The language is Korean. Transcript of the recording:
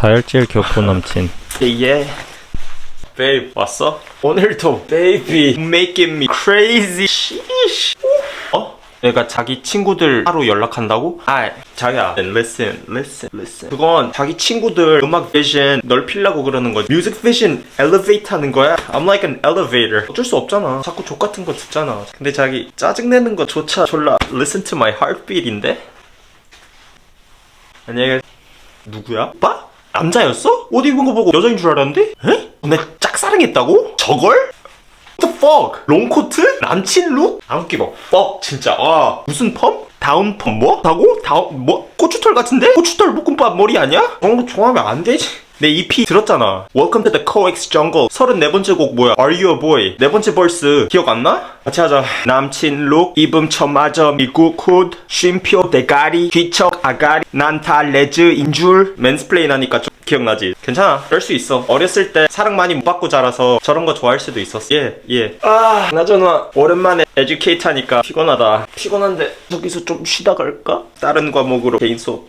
다혈질 교포 남친. 예. 베이브 왔어? 오늘도 베이비 making me crazy. Sheesh. 어? 내가 자기 친구들 따로 연락한다고? 아, 자기야. Listen, listen, listen. 그건 자기 친구들 음악 비전 넓히려고 그러는 거지. 뮤직 비전 elevate 하는 거야. I'm like an elevator. 어쩔 수 없잖아. 자꾸 족 같은 거 듣잖아. 근데 자기 짜증내는 거 조차 졸라 listen to my heartbeat인데? 안녕히 가. 누구야? 오빠? 남자였어? 옷 입은 거 보고 여자인 줄 알았는데? 에? 내 짝사랑했다고? 저걸? What the fuck? 롱코트? 남친 룩? 안 웃기고 fuck 진짜 아 무슨 펌? 다운 펌 뭐? 다고? 다운 뭐? 고추털 같은데? 고추털 볶음밥 머리 아니야? 그런 거 좋아하면 안 되지 내 EP 들었잖아. Welcome to the Coex Jungle. 34번째 곡 뭐야? Are You a Boy? 네 번째 벌스. 기억 안 나? 같이 하자. 남친 룩 입음 처마저 미국 훗 쉼표 대가리 귀척 아가리 난다 레즈인 줄. 맨스플레인 하니까 좀 기억나지? 괜찮아. 그럴 수 있어. 어렸을 때 사랑 많이 못 받고 자라서 저런 거 좋아할 수도 있었어. 예예아 나저나 오랜만에 에듀케이트 하니까 피곤하다. 피곤한데 저기서 좀 쉬다 갈까? 다른 과목으로 개인 수업